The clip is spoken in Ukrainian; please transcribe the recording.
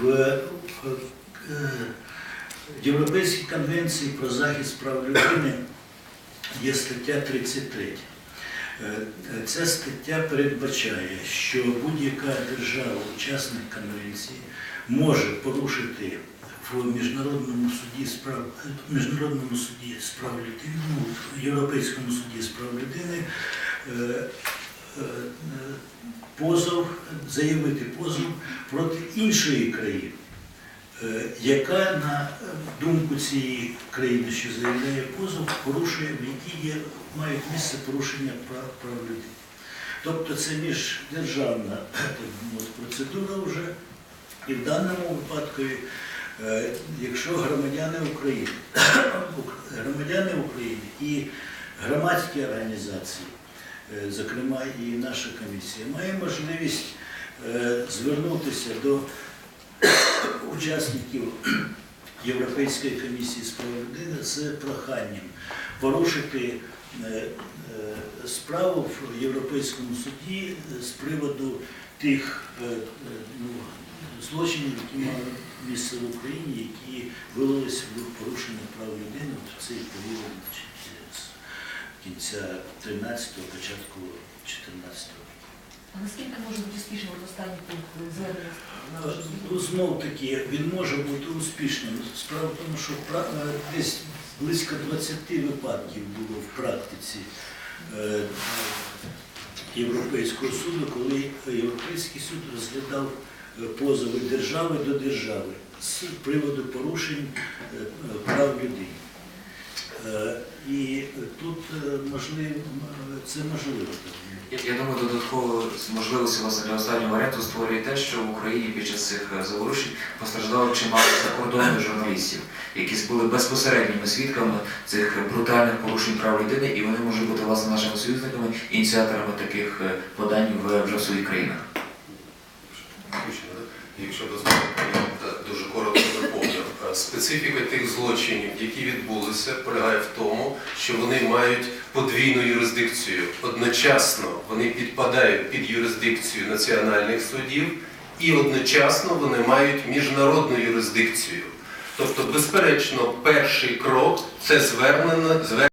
в Європейській конвенції про захист прав людини є стаття 33. Е, Ця стаття передбачає, що будь-яка держава, учасник конвенції, може порушити в міжнародному суді справ міжнародному суді з прав людини, ну, в Європейському суді з прав людини е, позов, заявити позов проти іншої країни, е, яка на думку цієї країни, що заявляє позов, порушує, в якій є, мають місце порушення прав, прав людини. Тобто це міждержавна процедура вже, і в даному випадку, е, якщо громадяни України, громадяни України і громадські організації, е, зокрема і наша комісія, має можливість е, звернутися до учасників Європейської комісії з прав людини з проханням порушити е, е, справу в Європейському суді з приводу тих е, е, ну, злочинів, які мали місце в Україні, які вилилися в порушення прав людини в цей період кінця 13-го, початку 14-го. А наскільки може бути успішним останній пункт звернення Ну, знов таки, він може бути успішним. Справа в тому, що е, десь близько 20 випадків було в практиці е, Європейського суду, коли Європейський суд розглядав е, позови держави до держави з приводу порушень е, е, прав людини. Е, І тут е, можливо, це можливо. Я, я думаю, додатково можливості власне для останнього варіанту створює те, що в Україні під час цих е, заворушень постраждало чимало закордонних журналістів, які були безпосередніми свідками цих брутальних порушень прав людини, і вони можуть бути власне нашими союзниками, ініціаторами таких е, подань в вже в своїх країнах. Якщо дозволите, Специфіка тих злочинів, які відбулися, полягає в тому, що вони мають подвійну юрисдикцію. Одночасно вони підпадають під юрисдикцію національних судів і одночасно вони мають міжнародну юрисдикцію. Тобто, безперечно, перший крок це звернення,